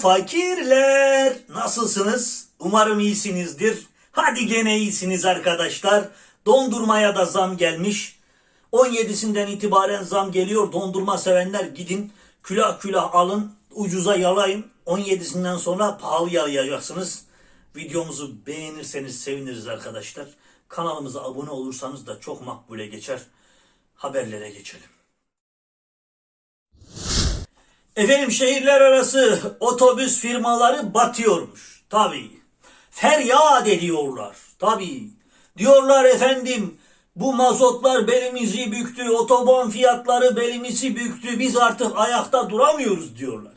fakirler. Nasılsınız? Umarım iyisinizdir. Hadi gene iyisiniz arkadaşlar. Dondurmaya da zam gelmiş. 17'sinden itibaren zam geliyor. Dondurma sevenler gidin külah külah alın. Ucuza yalayın. 17'sinden sonra pahalı yalayacaksınız. Videomuzu beğenirseniz seviniriz arkadaşlar. Kanalımıza abone olursanız da çok makbule geçer. Haberlere geçelim. Efendim şehirler arası otobüs firmaları batıyormuş. Tabii. Feryat ediyorlar. Tabii. Diyorlar efendim bu mazotlar belimizi büktü, otoban fiyatları belimizi büktü, biz artık ayakta duramıyoruz diyorlar.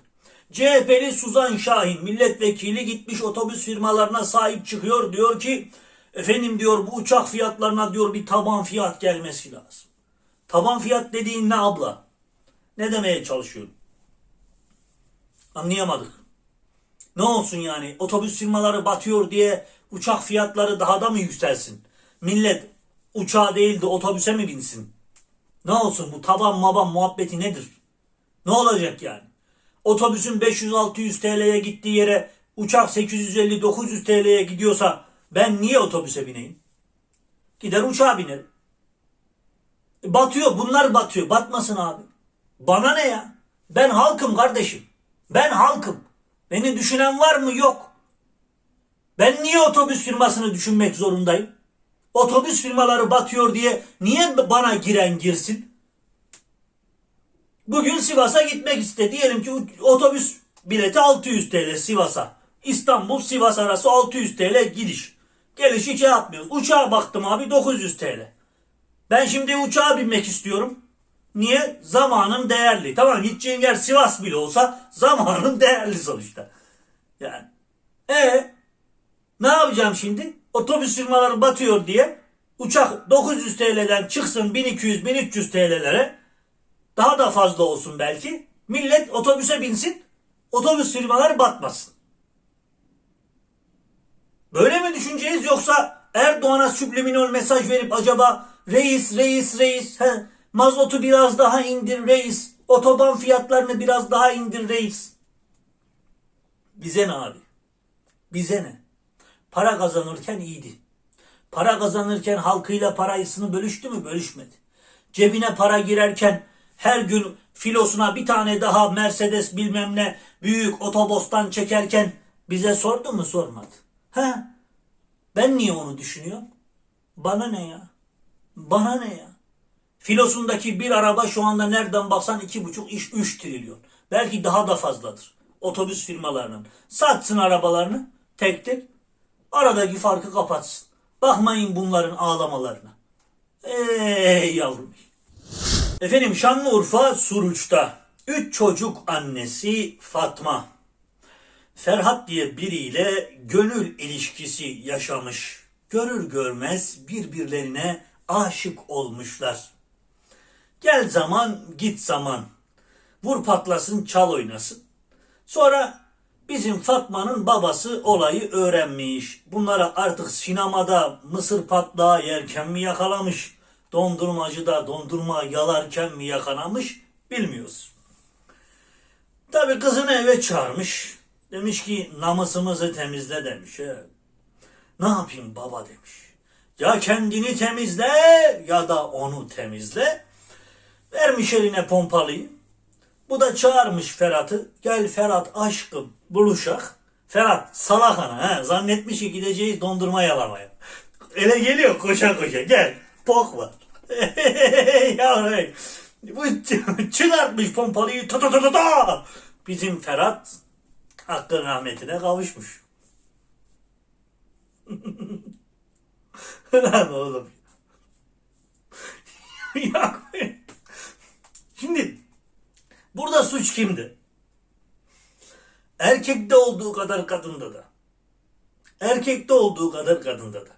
CHP'li Suzan Şahin milletvekili gitmiş otobüs firmalarına sahip çıkıyor. Diyor ki efendim diyor bu uçak fiyatlarına diyor bir taban fiyat gelmesi lazım. Taban fiyat dediğin ne abla? Ne demeye çalışıyorsun? Anlayamadık. Ne olsun yani otobüs firmaları batıyor diye uçak fiyatları daha da mı yükselsin? Millet uçağa değil de otobüse mi binsin? Ne olsun bu taban maban muhabbeti nedir? Ne olacak yani? Otobüsün 500-600 TL'ye gittiği yere uçak 850-900 TL'ye gidiyorsa ben niye otobüse bineyim? Gider uçağa binerim. Batıyor bunlar batıyor. Batmasın abi. Bana ne ya? Ben halkım kardeşim. Ben halkım. Beni düşünen var mı? Yok. Ben niye otobüs firmasını düşünmek zorundayım? Otobüs firmaları batıyor diye niye bana giren girsin? Bugün Sivas'a gitmek istedi. Diyelim ki otobüs bileti 600 TL Sivas'a. İstanbul Sivas arası 600 TL gidiş. Geliş hiç şey yapmıyoruz. Uçağa baktım abi 900 TL. Ben şimdi uçağa binmek istiyorum. Niye? Zamanın değerli. Tamam gideceğin yer Sivas bile olsa zamanın değerli sonuçta. Yani. E ne yapacağım şimdi? Otobüs firmaları batıyor diye uçak 900 TL'den çıksın 1200-1300 TL'lere daha da fazla olsun belki. Millet otobüse binsin. Otobüs firmaları batmasın. Böyle mi düşüneceğiz yoksa Erdoğan'a subliminal mesaj verip acaba reis reis reis he, mazotu biraz daha indir reis otoban fiyatlarını biraz daha indir reis. Bize ne abi? Bize ne? Para kazanırken iyiydi. Para kazanırken halkıyla parasını bölüştü mü? Bölüşmedi. Cebine para girerken her gün filosuna bir tane daha Mercedes bilmem ne büyük otobostan çekerken bize sordu mu? Sormadı. Ha? Ben niye onu düşünüyorum? Bana ne ya? Bana ne ya? Filosundaki bir araba şu anda nereden baksan iki buçuk iş üç trilyon. Belki daha da fazladır. Otobüs firmalarının. Satsın arabalarını tek tek. Aradaki farkı kapatsın. Bakmayın bunların ağlamalarına. Ey yavrum. Efendim Şanlıurfa Suruç'ta üç çocuk annesi Fatma Ferhat diye biriyle gönül ilişkisi yaşamış. Görür görmez birbirlerine aşık olmuşlar. Gel zaman git zaman. Vur patlasın çal oynasın. Sonra bizim Fatma'nın babası olayı öğrenmiş. Bunlara artık sinemada mısır patlağı yerken mi yakalamış? Dondurmacıda dondurma yalarken mi yakalamış? Bilmiyoruz. Tabi kızını eve çağırmış. Demiş ki namusumuzu temizle demiş. He. Ne yapayım baba demiş. Ya kendini temizle ya da onu temizle. Vermiş eline pompalıyı. Bu da çağırmış Ferhat'ı. Gel Ferhat aşkım buluşak. Ferhat salak ana he. Zannetmiş ki gideceğiz dondurma yalamaya. Ele geliyor koşa koşa gel. Pok var. Yavrum. Bu çıkartmış pompalıyı ta ta ta ta ta. Bizim Ferhat hakkın rahmetine kavuşmuş. Lan oğlum. ya, şimdi burada suç kimdi? Erkekte olduğu kadar kadında da. Erkekte olduğu kadar kadında da.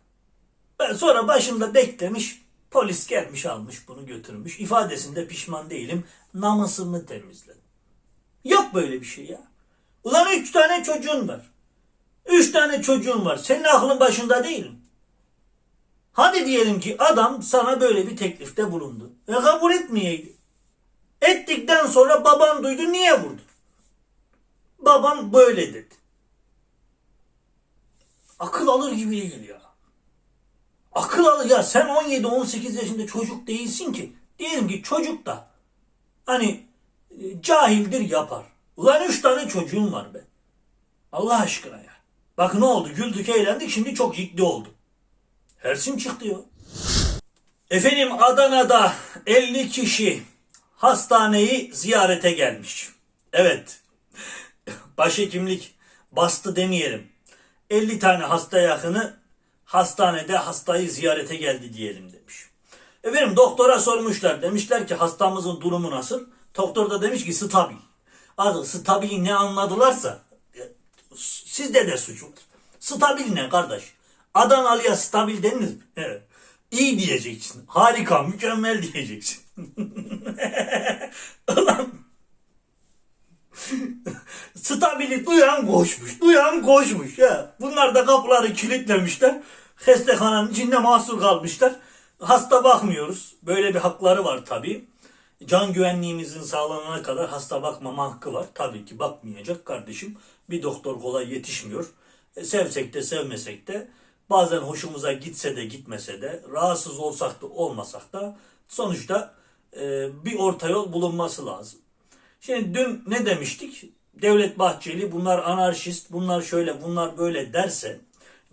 Ben sonra başında beklemiş polis gelmiş almış bunu götürmüş. İfadesinde pişman değilim. Namusımı temizledim. Yok böyle bir şey ya. Ulan üç tane çocuğun var. Üç tane çocuğun var. Senin aklın başında değil mi? Hadi diyelim ki adam sana böyle bir teklifte bulundu. E kabul etmeyeydi. Ettikten sonra baban duydu niye vurdu? Babam böyle dedi. Akıl alır gibi ya. Akıl alır ya sen 17-18 yaşında çocuk değilsin ki. Diyelim ki çocuk da hani e, cahildir yapar. Ulan üç tane çocuğum var be. Allah aşkına ya. Bak ne oldu güldük eğlendik şimdi çok ciddi oldu. Hersim çıktı ya. Efendim Adana'da 50 kişi hastaneyi ziyarete gelmiş. Evet. Başhekimlik bastı demeyelim. 50 tane hasta yakını hastanede hastayı ziyarete geldi diyelim demiş. Efendim doktora sormuşlar. Demişler ki hastamızın durumu nasıl? Doktor da demiş ki stabil. Artık stabil ne anladılarsa e, sizde de suç var. Stabil ne kardeş? Adanalı'ya stabil denir mi? Evet. İyi diyeceksin. Harika, mükemmel diyeceksin. Ulan Stabili duyan koşmuş. Duyan koşmuş. Ya. Bunlar da kapıları kilitlemişler. Hestanenin içinde mahsur kalmışlar. Hasta bakmıyoruz. Böyle bir hakları var tabii. Can güvenliğimizin sağlanana kadar hasta bakmama hakkı var. Tabii ki bakmayacak kardeşim. Bir doktor kolay yetişmiyor. E, sevsek de sevmesek de bazen hoşumuza gitse de gitmese de rahatsız olsak da olmasak da sonuçta bir orta yol bulunması lazım. Şimdi dün ne demiştik? Devlet Bahçeli bunlar anarşist, bunlar şöyle, bunlar böyle derse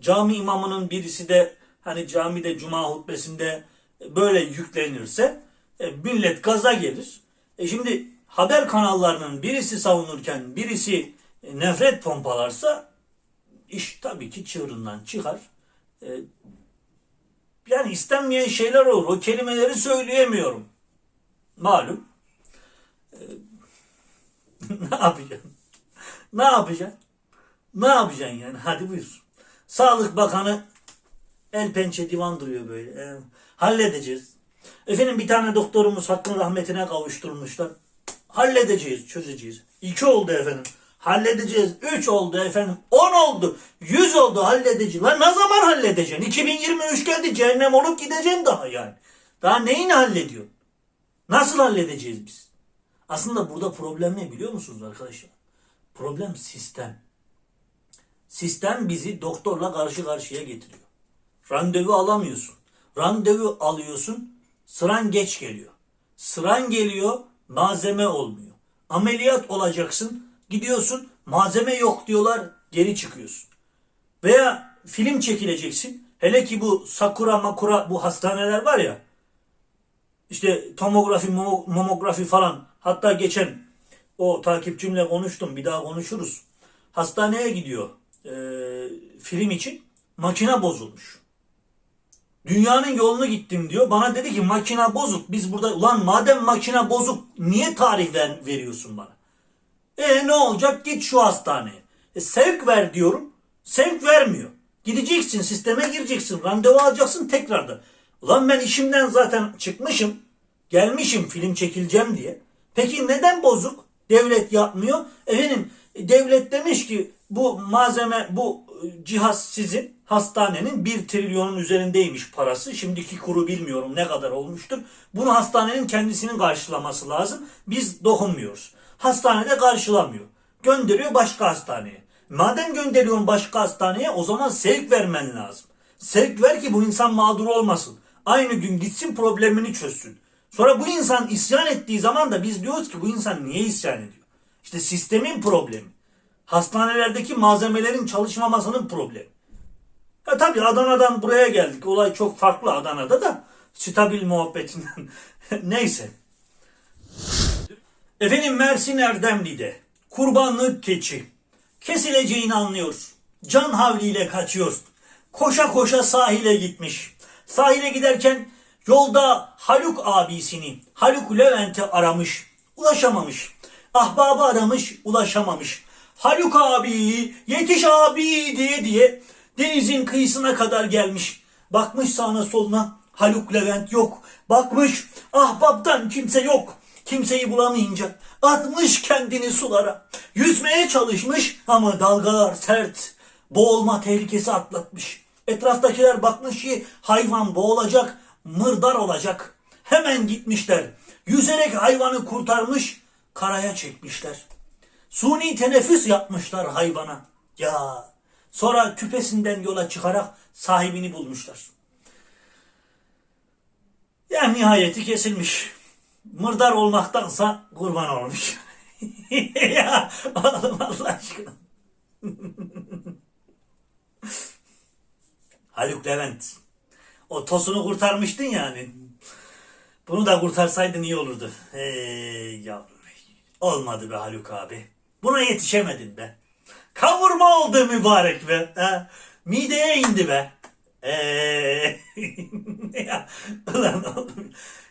cami imamının birisi de hani camide cuma hutbesinde böyle yüklenirse e, millet gaza gelir. E şimdi haber kanallarının birisi savunurken birisi e, nefret pompalarsa iş tabii ki çığırından çıkar. E, yani istenmeyen şeyler olur. O kelimeleri söyleyemiyorum. Malum. ne yapacaksın? Ne yapacaksın? Ne yapacaksın yani? Hadi buyur. Sağlık Bakanı el pençe divan duruyor böyle. Ee, halledeceğiz. Efendim bir tane doktorumuz hakkın rahmetine kavuşturmuşlar. Halledeceğiz, çözeceğiz. İki oldu efendim. Halledeceğiz. Üç oldu efendim. On oldu. Yüz oldu halledeceğiz. Lan ne zaman halledeceksin? 2023 geldi cehennem olup gideceksin daha yani. Daha neyini hallediyorsun? Nasıl halledeceğiz biz? Aslında burada problem ne biliyor musunuz arkadaşlar? Problem sistem. Sistem bizi doktorla karşı karşıya getiriyor. Randevu alamıyorsun. Randevu alıyorsun, sıran geç geliyor. Sıran geliyor, malzeme olmuyor. Ameliyat olacaksın, gidiyorsun, malzeme yok diyorlar, geri çıkıyorsun. Veya film çekileceksin. Hele ki bu Sakura Makura bu hastaneler var ya. İşte tomografi, mamografi falan. Hatta geçen o takipçimle konuştum. Bir daha konuşuruz. Hastaneye gidiyor e, film için. Makine bozulmuş. Dünyanın yolunu gittim diyor. Bana dedi ki makine bozuk. Biz burada ulan madem makine bozuk niye tarih ver, veriyorsun bana? E ne olacak? Git şu hastaneye. E, sevk ver diyorum. Sevk vermiyor. Gideceksin sisteme gireceksin. Randevu alacaksın tekrardan. Ulan ben işimden zaten çıkmışım. Gelmişim film çekileceğim diye. Peki neden bozuk? Devlet yapmıyor. Efendim devlet demiş ki bu malzeme bu e, cihaz sizin hastanenin 1 trilyonun üzerindeymiş parası. Şimdiki kuru bilmiyorum ne kadar olmuştur. Bunu hastanenin kendisinin karşılaması lazım. Biz dokunmuyoruz. Hastanede karşılamıyor. Gönderiyor başka hastaneye. Madem gönderiyorsun başka hastaneye o zaman sevk vermen lazım. Sevk ver ki bu insan mağdur olmasın. Aynı gün gitsin problemini çözsün. Sonra bu insan isyan ettiği zaman da biz diyoruz ki bu insan niye isyan ediyor? İşte sistemin problemi. Hastanelerdeki malzemelerin çalışmamasının problemi. Ha tabii Adana'dan buraya geldik. Olay çok farklı Adana'da da. Stabil muhabbetinden. Neyse. Efendim Mersin Erdemli'de kurbanlık keçi kesileceğini anlıyor. Can havliyle kaçıyor. Koşa koşa sahile gitmiş. Sahile giderken yolda Haluk abisini, Haluk Levent'i aramış. Ulaşamamış. Ahbabı aramış, ulaşamamış. Haluk abi, yetiş abi diye diye denizin kıyısına kadar gelmiş. Bakmış sağına soluna Haluk Levent yok. Bakmış ahbaptan kimse yok. Kimseyi bulamayınca atmış kendini sulara. Yüzmeye çalışmış ama dalgalar sert. Boğulma tehlikesi atlatmış. Etraftakiler bakmış ki hayvan boğulacak, mırdar olacak. Hemen gitmişler. Yüzerek hayvanı kurtarmış, karaya çekmişler. Suni teneffüs yapmışlar hayvana. Ya sonra küpesinden yola çıkarak sahibini bulmuşlar. Ya nihayeti kesilmiş. Mırdar olmaktansa kurban olmuş. ya oğlum Allah aşkına. Haluk Levent. O tosunu kurtarmıştın yani. Bunu da kurtarsaydın iyi olurdu. Hey yavrum. Olmadı be Haluk abi. Buna yetişemedin be. Kavurma oldu mübarek be. Ha? Mideye indi be. Eee.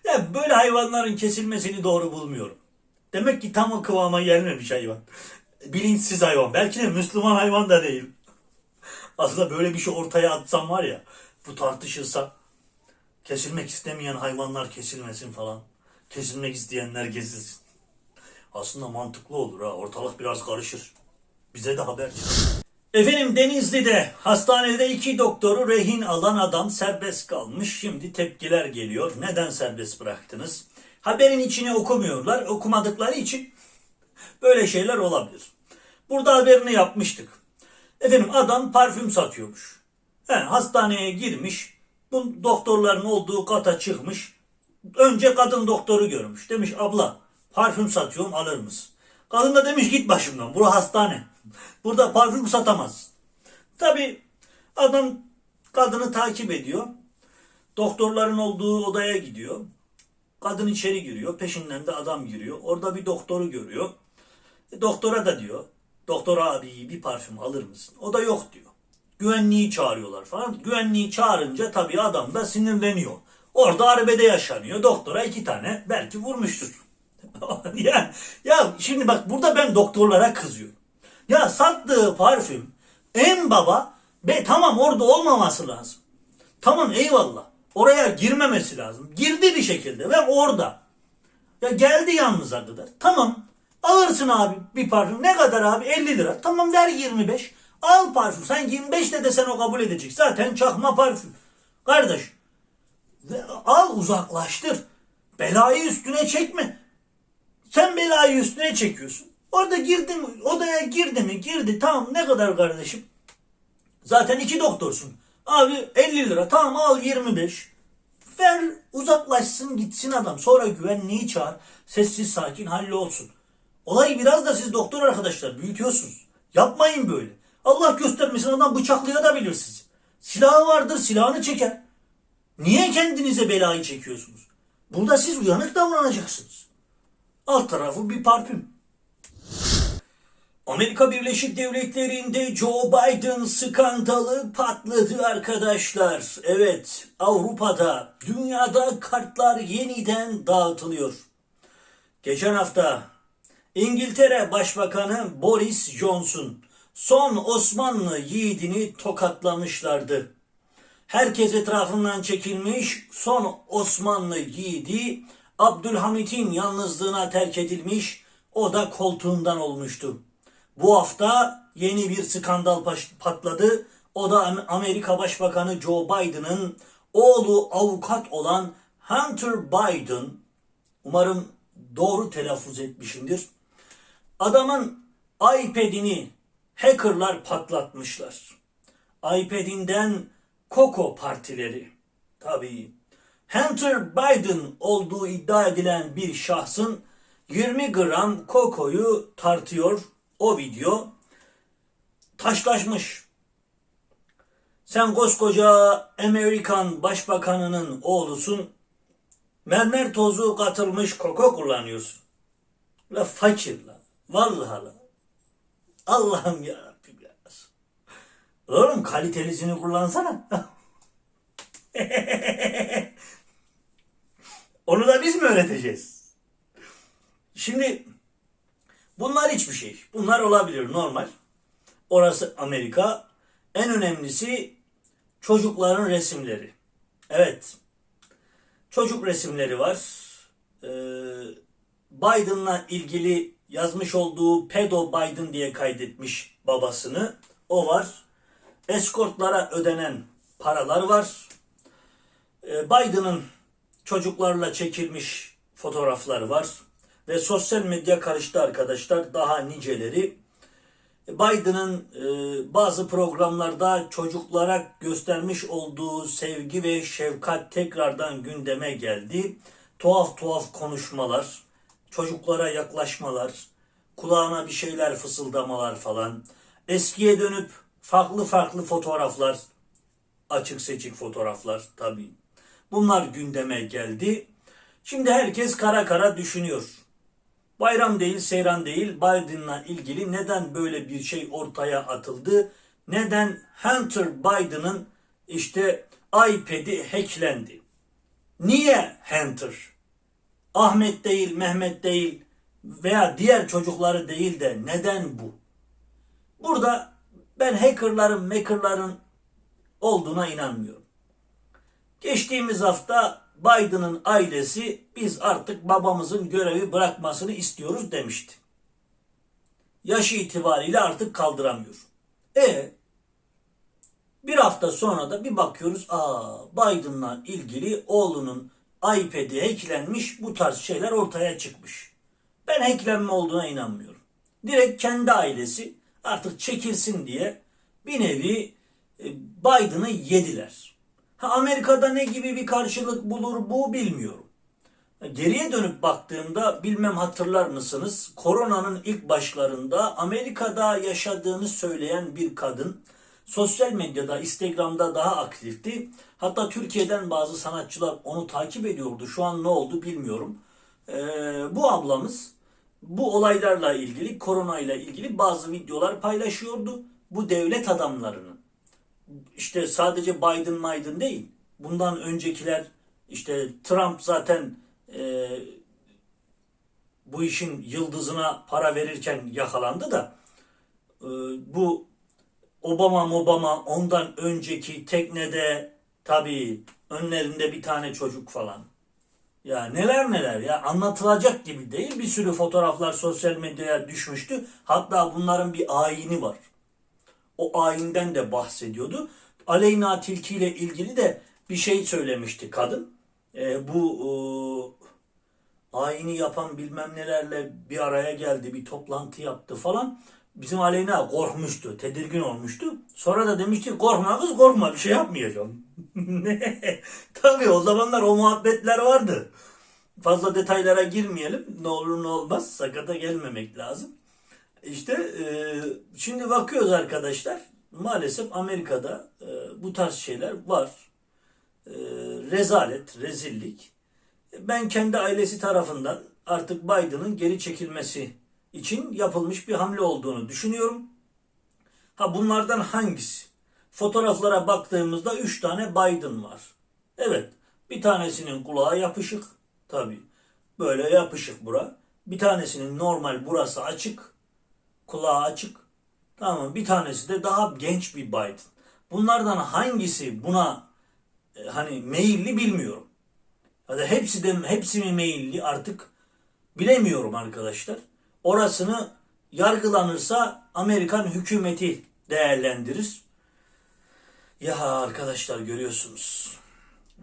ya, böyle hayvanların kesilmesini doğru bulmuyorum. Demek ki tam o kıvama gelmemiş hayvan. Bilinçsiz hayvan. Belki de Müslüman hayvan da değil. Aslında böyle bir şey ortaya atsam var ya, bu tartışılsa kesilmek istemeyen hayvanlar kesilmesin falan. Kesilmek isteyenler kesilsin. Aslında mantıklı olur ha. Ortalık biraz karışır. Bize de haber Efendim Denizli'de hastanede iki doktoru rehin alan adam serbest kalmış. Şimdi tepkiler geliyor. Neden serbest bıraktınız? Haberin içine okumuyorlar. Okumadıkları için böyle şeyler olabilir. Burada haberini yapmıştık. Efendim adam parfüm satıyormuş. He, hastaneye girmiş. Bu doktorların olduğu kata çıkmış. Önce kadın doktoru görmüş. Demiş abla parfüm satıyorum alır mısın? Kadın da demiş git başımdan. Bura hastane. Burada parfüm satamaz. Tabi adam kadını takip ediyor. Doktorların olduğu odaya gidiyor. Kadın içeri giriyor. Peşinden de adam giriyor. Orada bir doktoru görüyor. E, doktora da diyor. Doktor abi bir parfüm alır mısın? O da yok diyor. Güvenliği çağırıyorlar falan. Güvenliği çağırınca tabii adam da sinirleniyor. Orada arbede yaşanıyor. Doktora iki tane belki vurmuştur. ya, ya şimdi bak burada ben doktorlara kızıyorum. Ya sattığı parfüm en baba be tamam orada olmaması lazım. Tamam eyvallah. Oraya girmemesi lazım. Girdi bir şekilde ve orada. Ya geldi yalnız'a kadar. Tamam alırsın abi bir parfüm. Ne kadar abi? 50 lira. Tamam ver 25. Al parfüm. Sen 25 de desen o kabul edecek. Zaten çakma parfüm. Kardeş. Al uzaklaştır. Belayı üstüne çekme. Sen belayı üstüne çekiyorsun. Orada girdi mi? Odaya girdi mi? Girdi. Tamam ne kadar kardeşim? Zaten iki doktorsun. Abi 50 lira. Tamam al 25. Ver uzaklaşsın gitsin adam. Sonra güvenliği çağır. Sessiz sakin hallolsun. Olayı biraz da siz doktor arkadaşlar büyütüyorsunuz. Yapmayın böyle. Allah göstermesin adam bıçaklayabilir sizi. Silahı vardır silahını çeker. Niye kendinize belayı çekiyorsunuz? Burada siz uyanık davranacaksınız. Alt tarafı bir parfüm. Amerika Birleşik Devletleri'nde Joe Biden skandalı patladı arkadaşlar. Evet, Avrupa'da, dünyada kartlar yeniden dağıtılıyor. Geçen hafta İngiltere Başbakanı Boris Johnson son Osmanlı yiğidini tokatlamışlardı. Herkes etrafından çekilmiş, son Osmanlı yiğidi Abdülhamit'in yalnızlığına terk edilmiş, o da koltuğundan olmuştu. Bu hafta yeni bir skandal patladı. O da Amerika Başbakanı Joe Biden'ın oğlu avukat olan Hunter Biden. Umarım doğru telaffuz etmişimdir. Adamın iPad'ini hackerlar patlatmışlar. iPad'inden Koko partileri. Tabii. Hunter Biden olduğu iddia edilen bir şahsın 20 gram kokoyu tartıyor o video taşlaşmış. Sen koskoca Amerikan başbakanının oğlusun. Mermer tozu katılmış koko kullanıyorsun. La fakir la. Vallahi la. Allah'ım ya Rabbim ya. Oğlum kalitelisini kullansana. Onu da biz mi öğreteceğiz? Şimdi Bunlar hiçbir şey. Bunlar olabilir normal. Orası Amerika. En önemlisi çocukların resimleri. Evet. Çocuk resimleri var. Ee, Biden'la ilgili yazmış olduğu pedo Biden diye kaydetmiş babasını. O var. Eskortlara ödenen paralar var. Ee, Biden'ın çocuklarla çekilmiş fotoğrafları var. ve sosyal medya karıştı arkadaşlar. Daha niceleri. Biden'ın e, bazı programlarda çocuklara göstermiş olduğu sevgi ve şefkat tekrardan gündeme geldi. Tuhaf tuhaf konuşmalar, çocuklara yaklaşmalar, kulağına bir şeyler fısıldamalar falan. Eskiye dönüp farklı farklı fotoğraflar, açık seçik fotoğraflar tabii. Bunlar gündeme geldi. Şimdi herkes kara kara düşünüyor. Bayram değil, seyran değil, Biden'la ilgili neden böyle bir şey ortaya atıldı? Neden Hunter Biden'ın işte iPad'i hacklendi? Niye Hunter? Ahmet değil, Mehmet değil veya diğer çocukları değil de neden bu? Burada ben hackerların, makerların olduğuna inanmıyorum. Geçtiğimiz hafta Biden'ın ailesi biz artık babamızın görevi bırakmasını istiyoruz demişti. Yaşı itibariyle artık kaldıramıyor. E bir hafta sonra da bir bakıyoruz aa Biden'la ilgili oğlunun iPad'i hacklenmiş bu tarz şeyler ortaya çıkmış. Ben hacklenme olduğuna inanmıyorum. Direkt kendi ailesi artık çekilsin diye bir nevi e, Biden'ı yediler. Ha, Amerika'da ne gibi bir karşılık bulur bu bilmiyorum. Geriye dönüp baktığımda bilmem hatırlar mısınız? Koronanın ilk başlarında Amerika'da yaşadığını söyleyen bir kadın sosyal medyada, Instagram'da daha aktifti. Hatta Türkiye'den bazı sanatçılar onu takip ediyordu. Şu an ne oldu bilmiyorum. Ee, bu ablamız bu olaylarla ilgili, korona ile ilgili bazı videolar paylaşıyordu. Bu devlet adamlarının işte sadece Biden Biden değil. Bundan öncekiler işte Trump zaten e, bu işin yıldızına para verirken yakalandı da e, bu Obama Obama ondan önceki teknede tabii önlerinde bir tane çocuk falan. Ya neler neler ya anlatılacak gibi değil. Bir sürü fotoğraflar sosyal medyaya düşmüştü. Hatta bunların bir ayini var. O ayinden de bahsediyordu. Aleyna Tilki ile ilgili de bir şey söylemişti kadın. E, bu e, ayini yapan bilmem nelerle bir araya geldi, bir toplantı yaptı falan. Bizim Aleyna korkmuştu, tedirgin olmuştu. Sonra da demişti korkma kız korkma bir şey yapmayacağım. Tabii o zamanlar o muhabbetler vardı. Fazla detaylara girmeyelim. Ne olur ne olmaz sakata gelmemek lazım. İşte e, şimdi bakıyoruz arkadaşlar. Maalesef Amerika'da e, bu tarz şeyler var. E, rezalet, rezillik. Ben kendi ailesi tarafından artık Biden'ın geri çekilmesi için yapılmış bir hamle olduğunu düşünüyorum. Ha bunlardan hangisi? Fotoğraflara baktığımızda 3 tane Biden var. Evet, bir tanesinin kulağı yapışık. Tabii. Böyle yapışık bura. Bir tanesinin normal burası açık. Kulağı açık. Tamam bir tanesi de daha genç bir Biden. Bunlardan hangisi buna e, hani meyilli bilmiyorum. Ya da hepsi de hepsi mi meyilli artık bilemiyorum arkadaşlar. Orasını yargılanırsa Amerikan hükümeti değerlendirir. Ya arkadaşlar görüyorsunuz.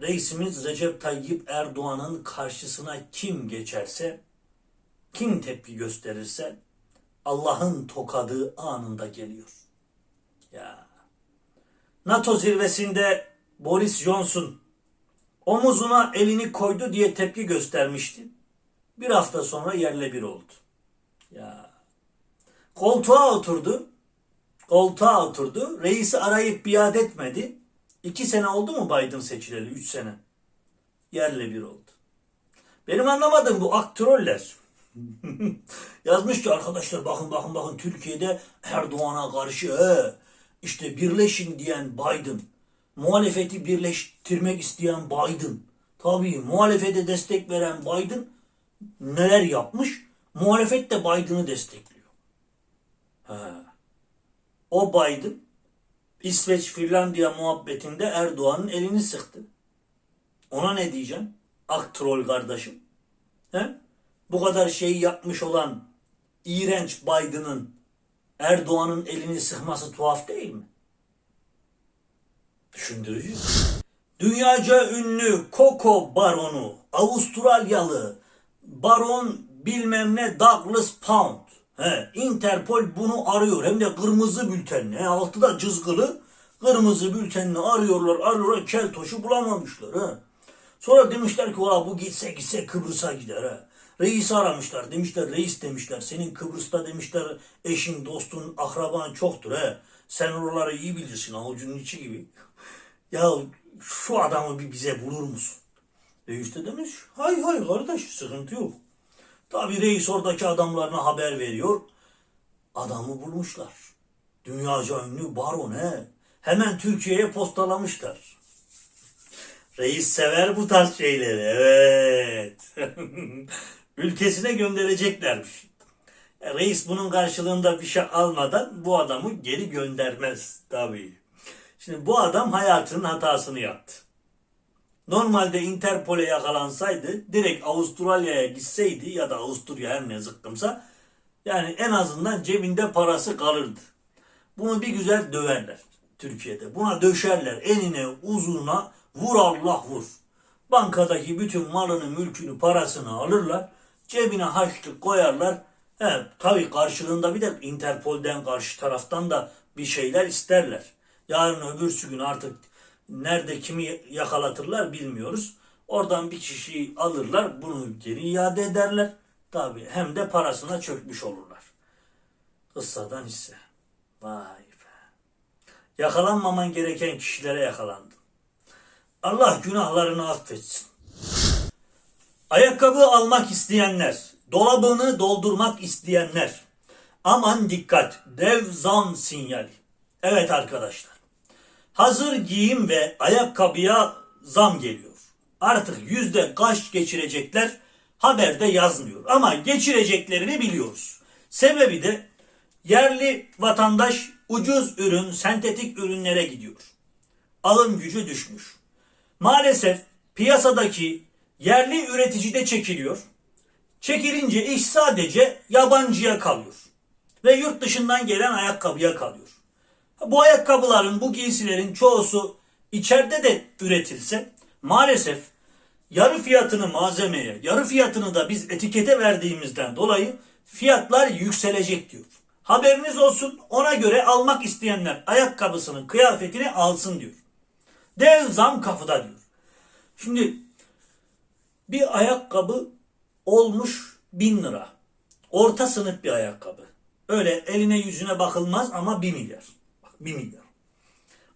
Reisimiz Recep Tayyip Erdoğan'ın karşısına kim geçerse, kim tepki gösterirse Allah'ın tokadı anında geliyor. Ya. NATO zirvesinde Boris Johnson omuzuna elini koydu diye tepki göstermişti. Bir hafta sonra yerle bir oldu. Ya. Koltuğa oturdu. Koltuğa oturdu. Reisi arayıp biat etmedi. İki sene oldu mu Biden seçileli? Üç sene. Yerle bir oldu. Benim anlamadığım bu aktroller. Yazmış ki arkadaşlar bakın bakın bakın Türkiye'de Erdoğan'a karşı he, işte birleşin diyen Biden. Muhalefeti birleştirmek isteyen Biden. Tabii muhalefete destek veren Biden neler yapmış? Muhalefet de Biden'ı destekliyor. He. O Biden İsveç Finlandiya muhabbetinde Erdoğan'ın elini sıktı. Ona ne diyeceğim? Ak troll kardeşim. He? Bu kadar şeyi yapmış olan iğrenç Biden'ın Erdoğan'ın elini sıkması tuhaf değil mi? Düşündürücü. Dünyaca ünlü Koko baronu, Avustralyalı Baron bilmem ne Douglas Pound. He, Interpol bunu arıyor. Hem de kırmızı bültenle. He, altı da cızgılı. Kırmızı bültenle arıyorlar arıyorlar. Keltoş'u bulamamışlar. He. Sonra demişler ki valla bu gitse gitse Kıbrıs'a gider. He. Reis aramışlar. Demişler reis demişler. Senin Kıbrıs'ta demişler eşin, dostun, akraban çoktur. He. Sen oraları iyi bilirsin avucunun içi gibi. Ya şu adamı bir bize bulur musun? Reis de demiş hay hay kardeş sıkıntı yok. Tabi reis oradaki adamlarına haber veriyor. Adamı bulmuşlar. Dünyaca ünlü baron he. Hemen Türkiye'ye postalamışlar. Reis sever bu tarz şeyleri evet. Ülkesine göndereceklermiş. E, Reis bunun karşılığında bir şey almadan bu adamı geri göndermez tabii. Şimdi bu adam hayatının hatasını yaptı. Normalde Interpol'e yakalansaydı direkt Avustralya'ya gitseydi ya da Avusturya her ne zıkkımsa yani en azından cebinde parası kalırdı. Bunu bir güzel döverler Türkiye'de. Buna döşerler enine uzuna vur Allah vur. Bankadaki bütün malını mülkünü parasını alırlar. Cebine harçlık koyarlar. He, tabii karşılığında bir de Interpol'den karşı taraftan da bir şeyler isterler. Yarın öbürsü gün artık nerede kimi yakalatırlar bilmiyoruz. Oradan bir kişiyi alırlar, bunu geri iade ederler. Tabii hem de parasına çökmüş olurlar. Kıssadan hisse. Vay be. Yakalanmaman gereken kişilere yakalandın. Allah günahlarını affetsin. Ayakkabı almak isteyenler, dolabını doldurmak isteyenler. Aman dikkat, dev zam sinyali. Evet arkadaşlar. Hazır giyim ve ayakkabıya zam geliyor. Artık yüzde kaç geçirecekler haberde yazmıyor. Ama geçireceklerini biliyoruz. Sebebi de yerli vatandaş ucuz ürün, sentetik ürünlere gidiyor. Alım gücü düşmüş. Maalesef piyasadaki yerli üreticide çekiliyor. Çekilince iş sadece yabancıya kalıyor. Ve yurt dışından gelen ayakkabıya kalıyor. Bu ayakkabıların, bu giysilerin çoğusu içeride de üretilse maalesef yarı fiyatını malzemeye, yarı fiyatını da biz etikete verdiğimizden dolayı fiyatlar yükselecek diyor. Haberiniz olsun ona göre almak isteyenler ayakkabısının kıyafetini alsın diyor. Dev zam kapıda diyor. Şimdi bir ayakkabı olmuş bin lira. Orta sınıf bir ayakkabı. Öyle eline yüzüne bakılmaz ama bir milyar. Bak bir milyar.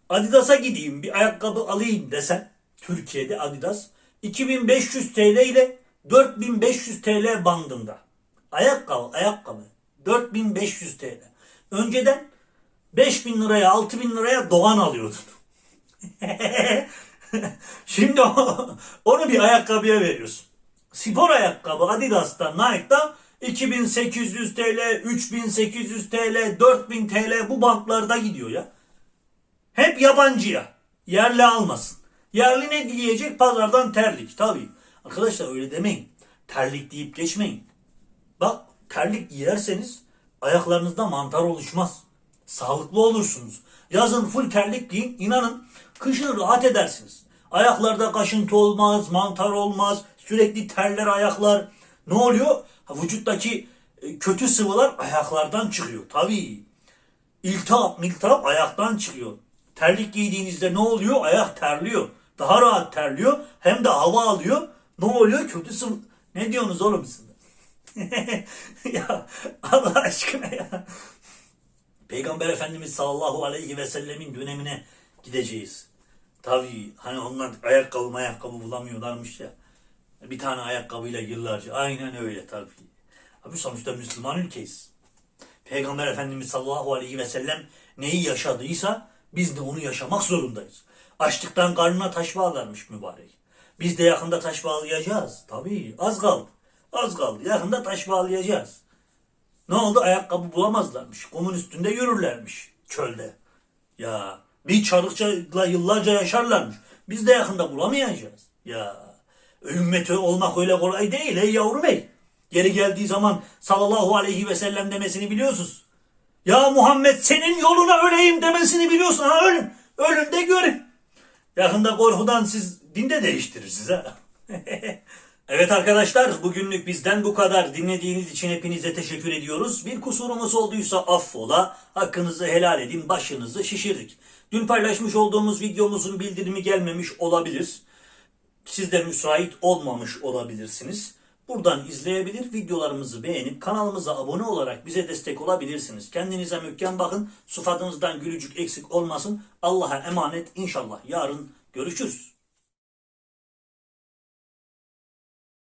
Adidas'a gideyim bir ayakkabı alayım desen Türkiye'de Adidas 2500 TL ile 4500 TL bandında. Ayakkabı, ayakkabı. 4500 TL. Önceden 5000 liraya 6000 liraya Doğan alıyordun. Şimdi onu bir ayakkabıya veriyorsun. Spor ayakkabı Adidas'ta, Nike'da 2800 TL, 3800 TL, 4000 TL bu bantlarda gidiyor ya. Hep yabancıya. Yerli almasın. Yerli ne diyecek? Pazardan terlik. Tabii. Arkadaşlar öyle demeyin. Terlik deyip geçmeyin. Bak terlik giyerseniz ayaklarınızda mantar oluşmaz. Sağlıklı olursunuz. Yazın full terlik giyin. inanın kışın rahat edersiniz. Ayaklarda kaşıntı olmaz, mantar olmaz. Sürekli terler ayaklar. Ne oluyor? Vücuttaki e, kötü sıvılar ayaklardan çıkıyor. Tabii. İltihap, miltihap ayaktan çıkıyor. Terlik giydiğinizde ne oluyor? Ayak terliyor. Daha rahat terliyor. Hem de hava alıyor. Ne oluyor? Kötü sıvı... Ne diyorsunuz oğlum siz? ya Allah aşkına ya. Peygamber Efendimiz sallallahu aleyhi ve sellemin dönemine gideceğiz. Tabii hani onlar ayakkabı ayakkabı bulamıyorlarmış ya. Bir tane ayakkabıyla yıllarca. Aynen öyle tabii. Abi sonuçta Müslüman ülkeyiz. Peygamber Efendimiz sallallahu aleyhi ve sellem neyi yaşadıysa biz de onu yaşamak zorundayız. Açlıktan karnına taş bağlarmış mübarek. Biz de yakında taş bağlayacağız. Tabii az kaldı. Az kaldı. Yakında taş bağlayacağız. Ne oldu? Ayakkabı bulamazlarmış. Kumun üstünde yürürlermiş çölde. Ya bir çarıkçayla yıllarca yaşarlarmış. Biz de yakında bulamayacağız. Ya ümmeti olmak öyle kolay değil ey yavrum ey. Geri geldiği zaman sallallahu aleyhi ve sellem demesini biliyorsunuz. Ya Muhammed senin yoluna öleyim demesini biliyorsun. Ha ölün. Ölün de görün. Yakında korkudan siz dinde değiştirirsiniz ha. Evet arkadaşlar bugünlük bizden bu kadar. Dinlediğiniz için hepinize teşekkür ediyoruz. Bir kusurumuz olduysa affola. Hakkınızı helal edin. Başınızı şişirdik. Dün paylaşmış olduğumuz videomuzun bildirimi gelmemiş olabilir. Siz de müsait olmamış olabilirsiniz. Buradan izleyebilir, videolarımızı beğenip kanalımıza abone olarak bize destek olabilirsiniz. Kendinize mükemmel bakın. Sıfatınızdan gülücük eksik olmasın. Allah'a emanet inşallah. Yarın görüşürüz.